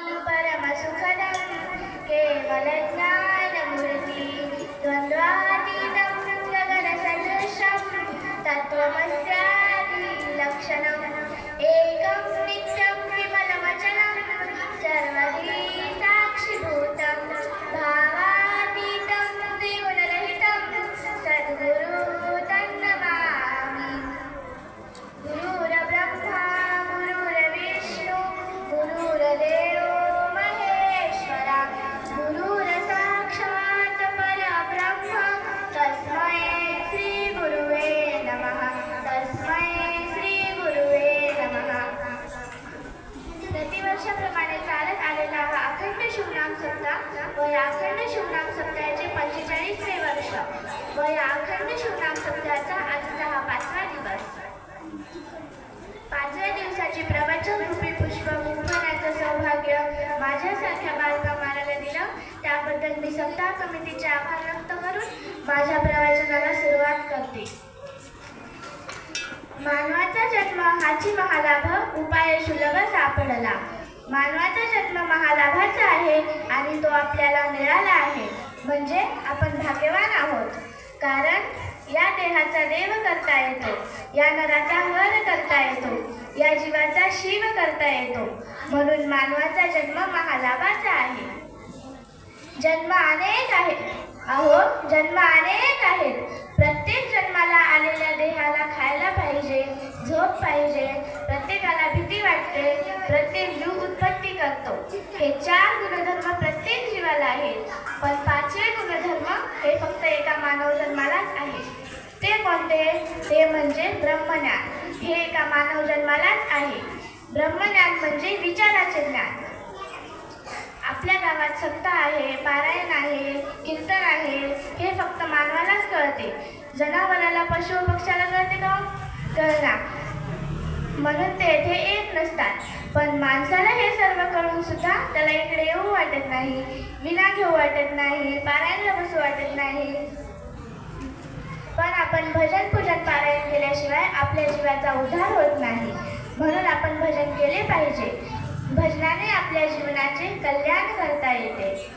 परमसुखदं केवलज्ञानमूर्ति द्वन्द्वातीतं गगनसदृशं तत्त्वमस्यादिलक्षणम् शिवनाम सप्ताह व या अखंड शिवनाम सप्ताहाचे पंचेचाळीसवे वर्ष व या अखंड शिवनाम सप्ताहाचा आजचा हा पाचवा दिवस. पाचव्या दिवसाची प्रवचन रूपी पुष्प मुखवण्याचं सौभाग्य माझ्यासारख्या बालकामाला दिलं. त्याबद्दल मी सप्ताह कमिटीचे आभार व्यक्त करून माझ्या प्रवचनाला सुरुवात करते. मानवाचा जन्म हाची महालाभ उपाय सुलभ सापडला. मानवाचा जन्म महालाभाचा आहे आणि तो आपल्याला मिळाला आहे. म्हणजे आपण भाग्यवान आहोत. कारण या देहाचा देव करता येतो. या नराचा हर करता येतो. या जीवाचा शिव करता येतो. म्हणून मानवाचा जन्म महालाभाचा आहे. जन्म अनेक आहेत अहो जन्म अनेक आहेत प्रत्येक जन्माला आलेल्या देहाला खायला पाहिजे झोप पाहिजे प्रत्येकाला भीती वाटते प्रत्येक जीव करतो. हे चार गुणधर्म प्रत्येक जीवाला आहेत. पण पाचवे गुणधर्म हे फक्त एका मानव जन्मालाच आहे. ते कोणते? ते म्हणजे ब्रह्मज्ञान. हे एका मानव जन्मालाच आहे. ब्रह्मज्ञान म्हणजे विचाराचे ज्ञान. आपल्या गावात सप्ताह आहे पारायण आहे कीर्तन आहे हे फक्त मानवालाच कळते. जनावराला पशु पक्षाला कळते का हो? कळणार म्हणून ते येथे येत नसतात. पण माणसाला हे सर्व करून सुद्धा त्याला इकडे येऊ वाटत नाही विना घेऊ वाटत नाही पारायणला बसू वाटत नाही. पण आपण भजन पूजन पारायण केल्याशिवाय आपल्या जीवाचा उद्धार होत नाही. म्हणून आपण भजन केले पाहिजे. भजनाने आपल्या जीवनाचे कल्याण करता येते.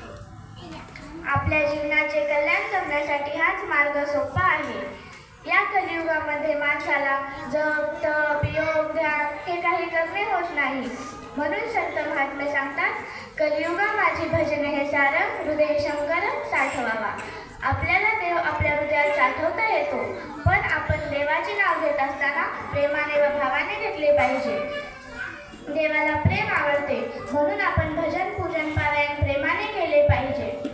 आपल्या जीवनाचे कल्याण करण्यासाठी हाच मार्ग सोपा या कलियुगामध्ये माणसाला जप तप योग ध्यान हे काही करणे होत नाही. म्हणून संत महात्मे सांगतात कलियुगा माझी भजन हे सारं हृदय शंकर साठवावा. आपल्याला देव आपल्या हृदयात साठवता येतो पण आपण देवाचे नाव घेत असताना प्रेमाने व भावाने घेतले पाहिजे. देवाला प्रेम आवडते म्हणून आपण भजन पूजन पारायण प्रेमाने केले पाहिजे.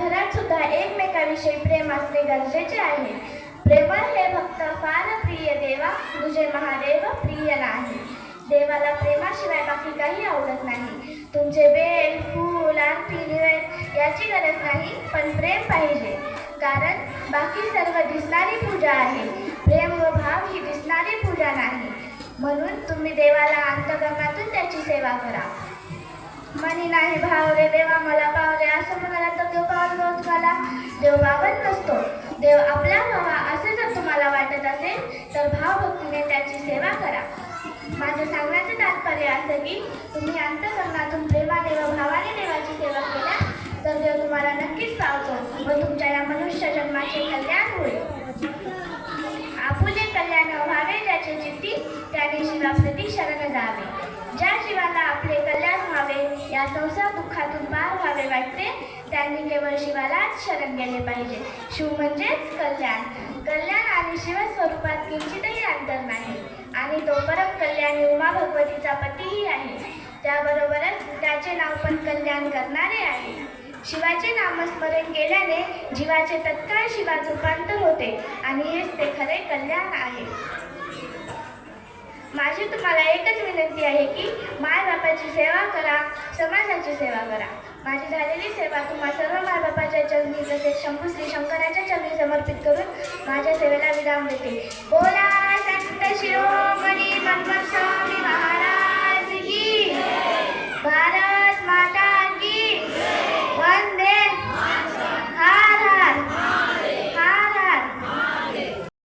घरात सुद्धा एकमेकाविषयी प्रेम असणे गरजेचे आहे. प्रेम हे भक्त फार प्रिय देवा तुझे महादेव प्रिय नाही. देवाला प्रेमाशिवाय बाकी काही आवडत नाही. तुमचे बेल फूल आरती निवेद याची गरज नाही पण प्रेम पाहिजे. कारण बाकी सर्व दिसणारी पूजा आहे. प्रेम व भाव ही दिसणारी पूजा नाही. म्हणून तुम्ही देवाला अंतकरणातून त्याची सेवा करा. मनी नाही भाव रे देवा मला पाव रे असं म्हणाला तर देव पावत रोज मला. देव पावत नसतो. देव आपला व्हावा असे जर तुम्हाला वाटत असेल तर भावभक्तीने त्याची सेवा करा. माझं सांगण्याचं तात्पर्य असं की तुम्ही अंतकरणातून प्रेमाने व भावाने देवाची सेवा केल्या तर देव तुम्हाला नक्कीच पावतो व तुमच्या या मनुष्य जन्माचे कल्याण होईल. आपुले कल्याण व्हावे ज्याचे चित्ती त्याने शिवाप्रती शरण जावे ज्या जीवाला आपले कल्याण व्हावे या संसार दुःखातून पार व्हावे वाटते. त्यांनी केवळ शिवालाच शरण गेले पाहिजे. शिव म्हणजेच कल्याण. कल्याण आणि शिवस्वरूपात किंचितही अंतर नाही. आणि तो परम कल्याणी उमा भगवतीचा पतीही आहे. त्याबरोबरच त्याचे नाव पण कल्याण करणारे आहे. शिवाचे नामस्मरण केल्याने जीवाचे तत्काळ शिवात रूपांतर होते. आणि हेच ते खरे कल्याण आहे. माझी तुम्हाला एकच विनंती आहे की मायबापाची सेवा करा समाजाची सेवा करा. माझी झालेली सेवा तुम्हा सर्व मायबापाच्या चरणी तसेच शंभू श्री शंकराच्या चरणी समर्पित करून माझ्या सेवेला विराम देते. बोला संत शिरोमणी महाराज.